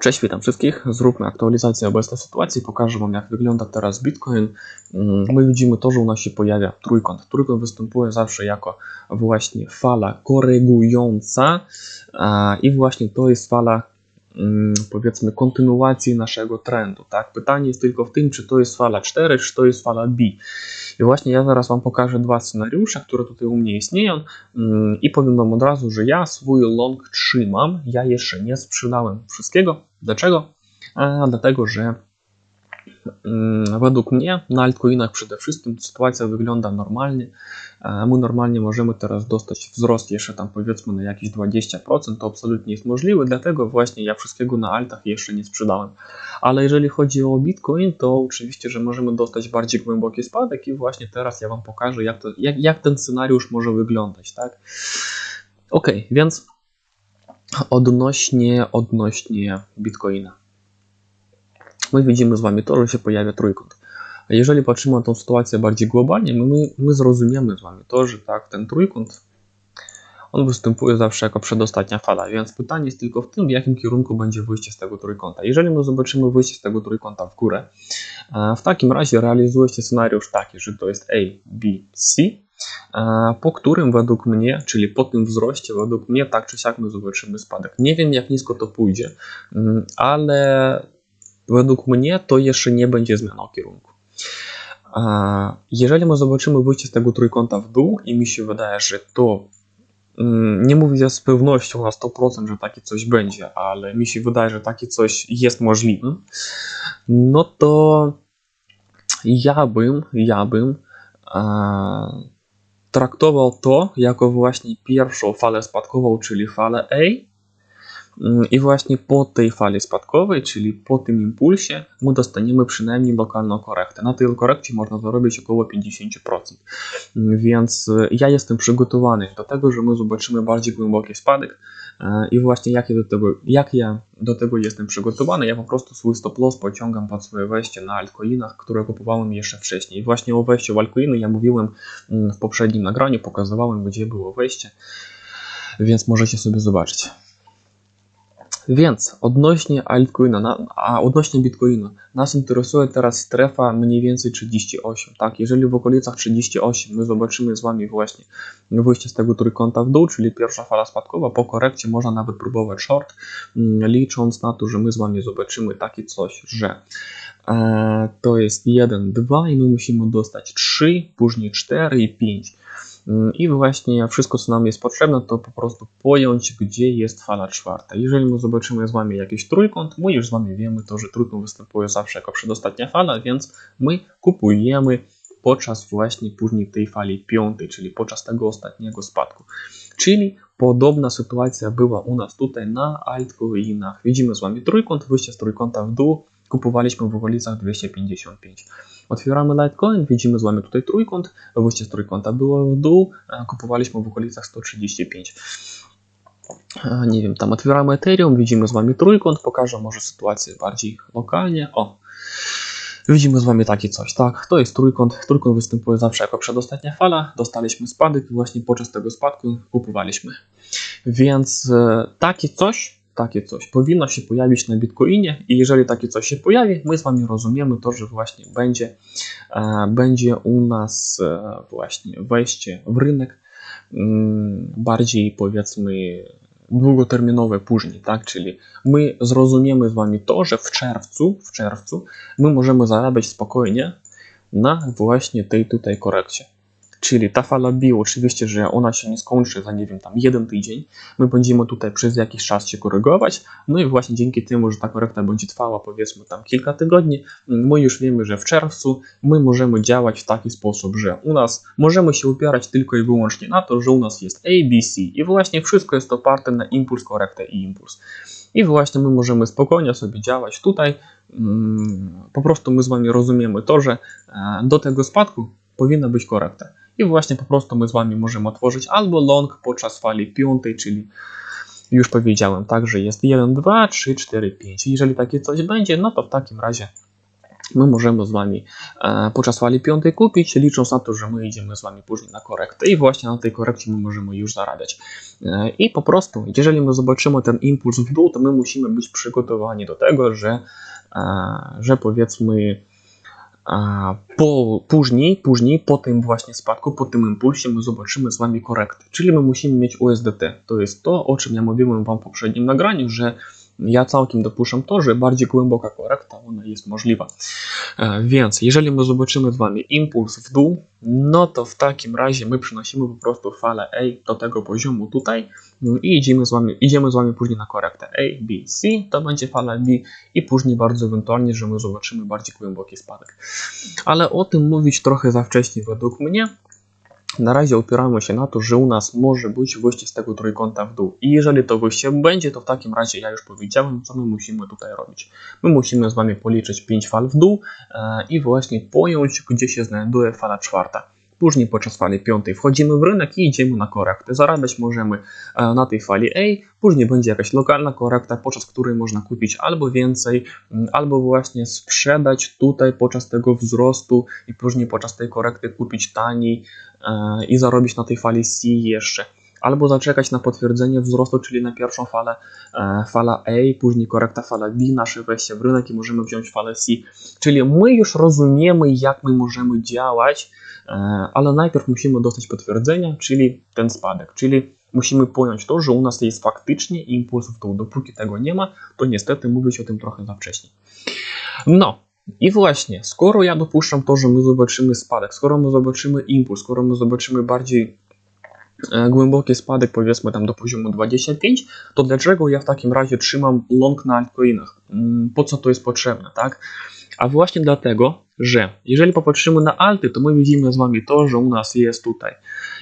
Cześć, witam wszystkich. Zróbmy aktualizację obecnej sytuacji. Pokażę Wam, jak wygląda teraz Bitcoin. Mm, My widzimy to, że u nas się pojawia trójkąt. Trójkąt występuje zawsze jako właśnie fala korygująca i właśnie to jest fala powiedzmy kontynuacji naszego trendu. Tak? Pytanie jest tylko w tym, czy to jest fala 4, czy to jest fala B. I właśnie ja zaraz Wam pokażę dwa scenariusze, które tutaj u mnie istnieją Mm, i powiem Wam od razu, że ja swój long trzymam, ja jeszcze nie sprzedałem wszystkiego. Dlaczego? A, dlatego, że mm, według mnie na altcoinach przede wszystkim sytuacja wygląda normalnie. A My normalnie możemy teraz dostać wzrost jeszcze tam powiedzmy na jakieś 20%, to absolutnie jest możliwe, dlatego właśnie ja wszystkiego na altach jeszcze nie sprzedałem. Ale jeżeli chodzi o Bitcoin, to oczywiście, że możemy dostać bardziej głęboki spadek i właśnie teraz ja Wam pokażę, jak, to, jak, jak ten scenariusz może wyglądać, tak? Ok, więc odnośnie, odnośnie Bitcoina. My widzimy z Wami to, że się pojawia trójkąt. Jeżeli patrzymy na tą sytuację bardziej globalnie, my, my zrozumiemy z Wami to, że tak, ten trójkąt on występuje zawsze jako przedostatnia fala, więc pytanie jest tylko w tym, w jakim kierunku będzie wyjście z tego trójkąta. Jeżeli my zobaczymy wyjście z tego trójkąta w górę, w takim razie realizuje się scenariusz taki, że to jest A, B, C, po którym według mnie, czyli po tym wzroście, według mnie tak czy siak my zobaczymy spadek. Nie wiem jak nisko to pójdzie, mm, ale według mnie to jeszcze nie będzie zmianą kierunku. Jeżeli my zobaczymy wyjście z tego trójkąta w dół i mi się wydaje, że to mm, nie mówię z pewnością na 100%, że takie coś będzie, ale mi się wydaje, że takie coś jest możliwe, no to ja bym, ja bym traktował to jako właśnie pierwszą falę spadkową, czyli falę A, I właśnie po tej fali spadkowej, czyli po tym impulsie, my dostaniemy przynajmniej lokalną korektę. Na tej korekcie można zarobić około 50%. Mm, Więc e, ja jestem przygotowany do tego, że my zobaczymy bardziej głęboki spadek. E, I właśnie jak ja do tego, jak ja do tego jestem przygotowany, ja po prostu swój stop loss pociągam pod swoje wejście na altcoinach, które kupowałem jeszcze wcześniej. I właśnie o wejściu w altcoiny ja mówiłem mm, w poprzednim nagraniu, pokazywałem gdzie było wejście, więc możecie sobie zobaczyć. Więc odnośnie altcoina, na, a odnośnie bitcoina, nas interesuje teraz strefa mniej więcej 38. Tak, jeżeli w okolicach 38 my zobaczymy z Wami właśnie wyjście z tego trójkąta w dół, czyli pierwsza fala spadkowa, po korekcie można nawet próbować short, mm, licząc na to, że my z Wami zobaczymy takie coś, że e, to jest 1, 2 i my musimy dostać 3, później 4 i 5. Mm, I właśnie wszystko, co nam jest potrzebne, to po prostu pojąć, gdzie jest fala czwarta. Jeżeli my zobaczymy z Wami jakiś trójkąt, my już z Wami wiemy to, że trójkąt występuje zawsze jako przedostatnia fala, więc my kupujemy podczas właśnie później tej fali piątej, czyli podczas tego ostatniego spadku. Czyli podobna sytuacja była u nas tutaj na altcoinach. Widzimy z Wami trójkąt, wyjście z trójkąta w dół, kupowaliśmy w okolicach 255. Otwieramy Litecoin, widzimy z Wami tutaj trójkąt, wyjście z trójkąta było w dół, a kupowaliśmy w okolicach 135. A, Nie wiem, tam otwieramy Ethereum, widzimy z Wami trójkąt, pokażę może sytuację bardziej lokalnie. O, widzimy z Wami takie coś, tak? To jest trójkąt, trójkąt występuje zawsze jako przedostatnia fala, dostaliśmy spadek i właśnie podczas tego spadku kupowaliśmy. Więc e, takie coś, takie coś powinno się pojawić na Bitcoinie i jeżeli takie coś się pojawi, my z Wami rozumiemy to, że właśnie będzie, e, będzie u nas e, właśnie wejście w rynek mm, bardziej powiedzmy długoterminowe później, tak? Czyli my zrozumiemy z Wami to, że w czerwcu, w czerwcu my możemy zarabiać spokojnie na właśnie tej tutaj korekcie. Czyli ta fala B, oczywiście, że ona się nie skończy za, nie wiem, tam jeden tydzień. My będziemy tutaj przez jakiś czas się korygować. No i właśnie dzięki temu, że ta korekta będzie trwała powiedzmy tam kilka tygodni, my już wiemy, że w czerwcu my możemy działać w taki sposób, że u nas możemy się upierać tylko i wyłącznie na to, że u nas jest A, B, C i właśnie wszystko jest oparte na impuls, korektę i impuls. I właśnie my możemy spokojnie sobie działać tutaj. Mm, Po prostu my z Wami rozumiemy to, że e, do tego spadku powinna być korekta. I właśnie po prostu my z Wami możemy otworzyć albo long podczas fali piątej, czyli już powiedziałem, tak, że jest 1, 2, 3, 4, 5. Jeżeli takie coś będzie, no to w takim razie my możemy z Wami e, podczas fali piątej kupić, licząc na to, że my idziemy z Wami później na korektę i właśnie na tej korekcie my możemy już zarabiać. E, I po prostu, jeżeli my zobaczymy ten impuls w dół, to my musimy być przygotowani do tego, że, e, że powiedzmy po, później, później, po tym właśnie spadku, po tym impulsie my zobaczymy z Wami korektę. Czyli my musimy mieć USDT. To jest to, o czym ja mówiłem Wam w poprzednim nagraniu, że ja całkiem dopuszczam to, że bardziej głęboka korekta ona jest możliwa. E, więc jeżeli my zobaczymy z Wami impuls w dół, no to w takim razie my przynosimy po prostu falę A do tego poziomu tutaj mm, i idziemy z Wami, idziemy z wami później na korektę A, B, C, to będzie fala B i później bardzo ewentualnie, że my zobaczymy bardziej głęboki spadek. Ale o tym mówić trochę za wcześnie według mnie, na razie opieramy się na to, że u nas może być wyjście z tego trójkąta w dół. I jeżeli to wyjście będzie, to w takim razie ja już powiedziałem, co my musimy tutaj robić. My musimy z Wami policzyć 5 fal w dół e, i właśnie pojąć, gdzie się znajduje fala czwarta. Później podczas fali piątej wchodzimy w rynek i idziemy na korektę. Zarabiać możemy e, na tej fali A, później będzie jakaś lokalna korekta, podczas której można kupić albo więcej, albo właśnie sprzedać tutaj podczas tego wzrostu i później podczas tej korekty kupić taniej e, i zarobić na tej fali C jeszcze albo zaczekać na potwierdzenie wzrostu, czyli na pierwszą falę, e, fala A, później korekta fala B, nasze wejście w rynek i możemy wziąć falę C. Czyli my już rozumiemy, jak my możemy działać, e, ale najpierw musimy dostać potwierdzenia, czyli ten spadek, czyli musimy pojąć to, że u nas jest faktycznie impuls w dół. Dopóki tego nie ma, to niestety mówić o tym trochę za wcześnie. No, i właśnie, skoro ja dopuszczam to, że my zobaczymy spadek, skoro my zobaczymy impuls, skoro my zobaczymy bardziej głęboki spadek powiedzmy tam do poziomu 25, to dlaczego ja w takim razie trzymam long na altcoinach? Mm, po co to jest potrzebne, tak? A właśnie dlatego, że jeżeli popatrzymy na alty, to my widzimy z Wami to, że u nas jest tutaj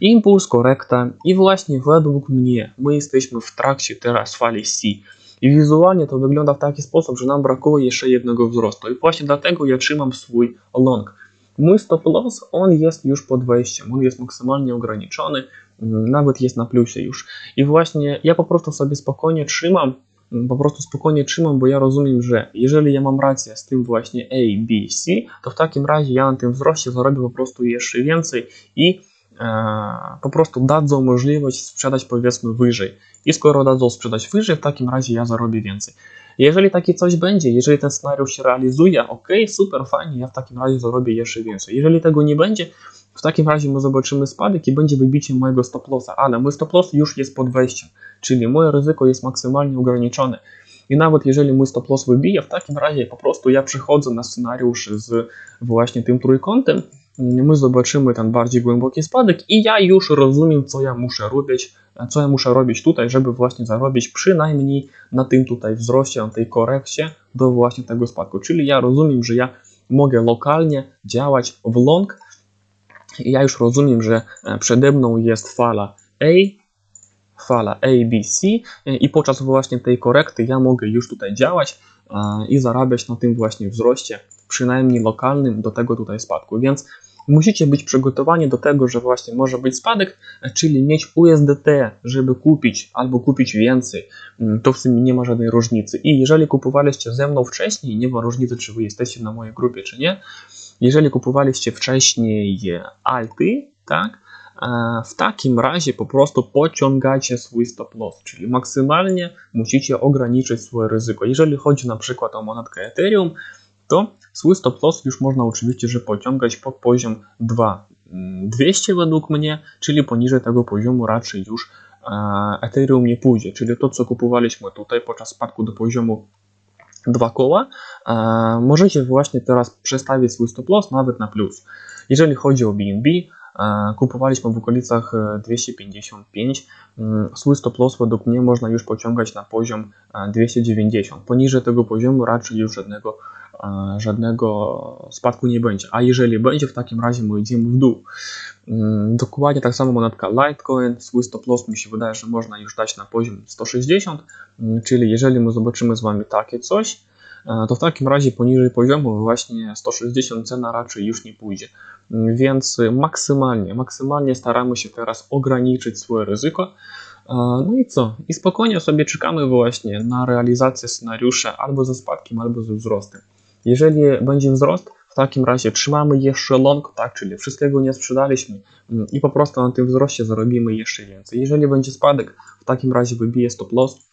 impuls, korekta i właśnie według mnie my jesteśmy w trakcie teraz fali C. I wizualnie to wygląda w taki sposób, że nam brakuje jeszcze jednego wzrostu. I właśnie dlatego ja trzymam swój long. Mój stop loss, on jest już pod wejściem, on jest maksymalnie ograniczony, nawet jest na plusie już. I właśnie ja po prostu sobie spokojnie trzymam, po prostu spokojnie trzymam, bo ja rozumiem, że jeżeli ja mam rację z tym właśnie A, B, C, to w takim razie ja na tym wzroście zarobię po prostu jeszcze więcej i e, po prostu dadzą możliwość sprzedać powiedzmy wyżej. I skoro dadzą sprzedać wyżej, w takim razie ja zarobię więcej. Jeżeli takie coś będzie, jeżeli ten scenariusz się realizuje, ok, super, fajnie, ja w takim razie zarobię jeszcze więcej. Jeżeli tego nie będzie, w takim razie my zobaczymy spadek i będzie wybicie mojego stop lossa, ale mój stop loss już jest pod wejściem, czyli moje ryzyko jest maksymalnie ograniczone. I nawet jeżeli mój stop loss wybije, w takim razie po prostu ja przychodzę na scenariusz z właśnie tym trójkątem, my zobaczymy ten bardziej głęboki spadek i ja już rozumiem, co ja muszę robić, co ja muszę robić tutaj, żeby właśnie zarobić przynajmniej na tym tutaj wzroście, na tej korekcie do właśnie tego spadku. Czyli ja rozumiem, że ja mogę lokalnie działać w long, ja już rozumiem, że e, przede mną jest fala A, fala ABC e, i podczas właśnie tej korekty ja mogę już tutaj działać e, i zarabiać na tym właśnie wzroście, przynajmniej lokalnym do tego tutaj spadku. Więc musicie być przygotowani do tego, że właśnie może być spadek, czyli mieć USDT, żeby kupić albo kupić więcej. Mm, to w sumie nie ma żadnej różnicy. I jeżeli kupowaliście ze mną wcześniej, nie ma różnicy, czy wy jesteście na mojej grupie, czy nie, jeżeli kupowaliście wcześniej alty, tak, e, w takim razie po prostu pociągacie swój stop loss, czyli maksymalnie musicie ograniczyć swoje ryzyko. Jeżeli chodzi na przykład o monetkę Ethereum, to swój stop loss już można oczywiście, że pociągać pod poziom 2200 według mnie, czyli poniżej tego poziomu raczej już e, Ethereum nie pójdzie, czyli to co kupowaliśmy tutaj podczas spadku do poziomu dwa koła, e, możecie właśnie teraz przestawić swój stop loss nawet na plus. Jeżeli chodzi o BNB, e, kupowaliśmy w okolicach 255. E, mm, swój stop loss według mnie można już pociągać na poziom 290. Poniżej tego poziomu raczej już żadnego, żadnego spadku nie będzie. A jeżeli będzie, w takim razie my idziemy w dół. Mm, dokładnie tak samo monetka Litecoin, swój stop loss mi się wydaje, że można już dać na poziom 160, mm, czyli jeżeli my zobaczymy z Wami takie coś, e, to w takim razie poniżej poziomu właśnie 160 cena raczej już nie pójdzie. Mm, więc maksymalnie, maksymalnie staramy się teraz ograniczyć swoje ryzyko. E, no i co? I spokojnie sobie czekamy właśnie na realizację scenariusza albo ze spadkiem, albo ze wzrostem. Jeżeli będzie wzrost, w takim razie trzymamy jeszcze long, tak, czyli wszystkiego nie sprzedaliśmy mm, i po prostu na tym wzroście zarobimy jeszcze więcej. Jeżeli będzie spadek, w takim razie wybije stop loss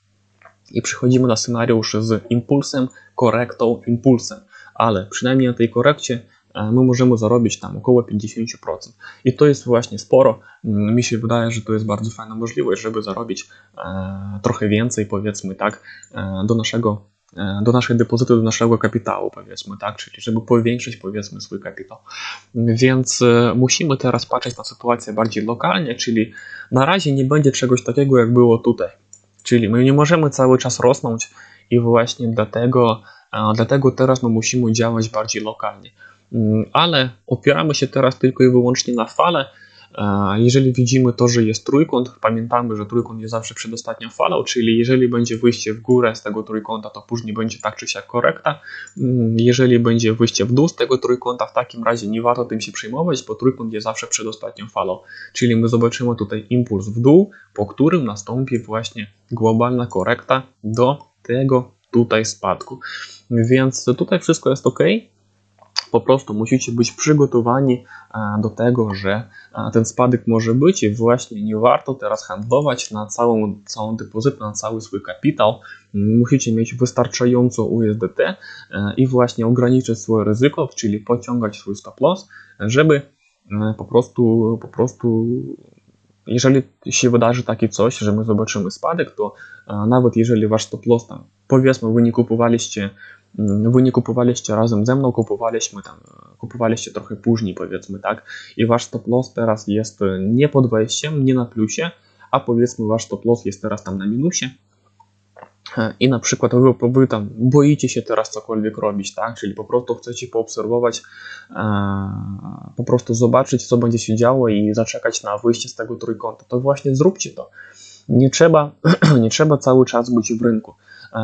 i przechodzimy na scenariusz z impulsem, korektą, impulsem, ale przynajmniej na tej korekcie e, my możemy zarobić tam około 50%. I to jest właśnie sporo. Mm, Mi się wydaje, że to jest bardzo fajna możliwość, żeby zarobić e, trochę więcej, powiedzmy tak, e, do naszego do naszej depozytu, do naszego kapitału, powiedzmy, tak, czyli żeby powiększyć, powiedzmy, swój kapitał. Więc e, musimy teraz patrzeć na sytuację bardziej lokalnie, czyli na razie nie będzie czegoś takiego, jak było tutaj. Czyli my nie możemy cały czas rosnąć i właśnie dlatego, e, dlatego teraz my musimy działać bardziej lokalnie. Mm, Ale opieramy się teraz tylko i wyłącznie na fale. Jeżeli widzimy to, że jest trójkąt, pamiętamy, że trójkąt jest zawsze przedostatnią falą, czyli jeżeli będzie wyjście w górę z tego trójkąta, to później będzie tak czy siak korekta. Mm, Jeżeli będzie wyjście w dół z tego trójkąta, w takim razie nie warto tym się przejmować, bo trójkąt jest zawsze przedostatnią falą. Czyli my zobaczymy tutaj impuls w dół, po którym nastąpi właśnie globalna korekta do tego tutaj spadku. Więc tutaj wszystko jest ok. Po prostu musicie być przygotowani e, do tego, że e, ten spadek może być i właśnie nie warto teraz handlować na całą, całą depozyt, na cały swój kapitał. Musicie mieć wystarczająco USDT e, i właśnie ograniczyć swoje ryzyko, czyli pociągać swój stop loss, żeby po prostu, po prostu jeżeli się wydarzy takie coś, że my zobaczymy spadek, to nawet jeżeli wasz stop loss tam, powiedzmy, wy nie kupowaliście, mm, wy nie kupowaliście razem ze mną, kupowaliśmy tam, kupowaliście trochę później, powiedzmy, tak, i wasz stop loss teraz jest e, nie pod wejściem, nie na plusie, a powiedzmy wasz stop loss jest teraz tam na minusie, E, i na przykład wy, wy tam boicie się teraz cokolwiek robić, tak? Czyli po prostu chcecie poobserwować, e, po prostu zobaczyć, co będzie się działo i zaczekać na wyjście z tego trójkąta, to właśnie zróbcie to. Nie trzeba, nie trzeba cały czas być w rynku. E,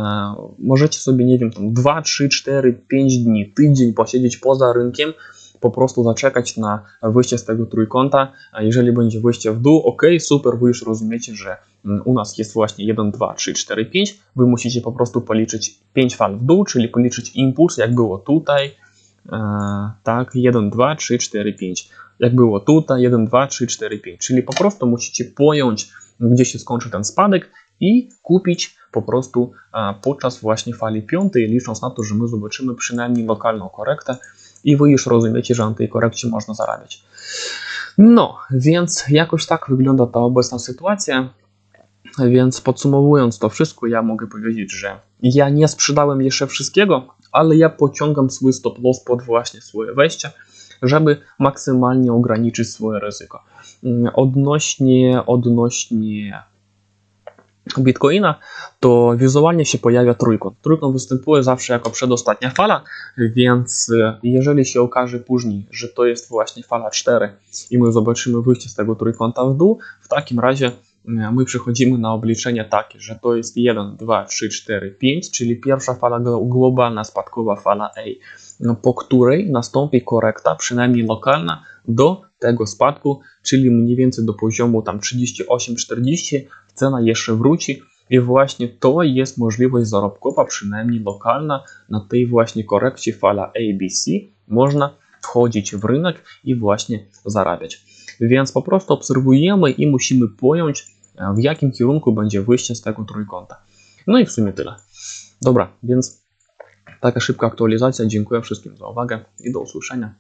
możecie sobie, nie wiem, tam 2, 3, 4, 5 dni, tydzień posiedzieć poza rynkiem, po prostu zaczekać na wyjście z tego trójkąta. Jeżeli będzie wyjście w dół, ok, super, wy już rozumiecie, że mm, u nas jest właśnie 1, 2, 3, 4, 5. Wy musicie po prostu policzyć 5 fal w dół, czyli policzyć impuls, jak było tutaj. E, tak, 1, 2, 3, 4, 5. Jak było tutaj, 1, 2, 3, 4, 5. Czyli po prostu musicie pojąć, gdzie się skończy ten spadek i kupić po prostu e, podczas właśnie fali piątej, licząc na to, że my zobaczymy przynajmniej lokalną korektę i wy już rozumiecie, że na tej korekcie można zarabiać. No, więc jakoś tak wygląda ta obecna sytuacja. Więc podsumowując to wszystko, ja mogę powiedzieć, że ja nie sprzedałem jeszcze wszystkiego, ale ja pociągam swój stop loss pod właśnie swoje wejścia, żeby maksymalnie ograniczyć swoje ryzyko. Odnośnie, odnośnie Bitcoina, to wizualnie się pojawia trójkąt. Trójkąt występuje zawsze jako przedostatnia fala, więc e, jeżeli się okaże później, że to jest właśnie fala 4 i my zobaczymy wyjście z tego trójkąta w dół, w takim razie e, my przechodzimy na obliczenie takie, że to jest 1, 2, 3, 4, 5, czyli pierwsza fala globalna spadkowa fala A, no, po której nastąpi korekta, przynajmniej lokalna, do tego spadku, czyli mniej więcej do poziomu tam 38-40, cena jeszcze wróci i właśnie to jest możliwość zarobkowa, przynajmniej lokalna, na tej właśnie korekcie fala ABC można wchodzić w rynek i właśnie zarabiać. Więc po prostu obserwujemy i musimy pojąć, w jakim kierunku będzie wyjście z tego trójkąta. No i w sumie tyle. Dobra, więc taka szybka aktualizacja. Dziękuję wszystkim za uwagę i do usłyszenia.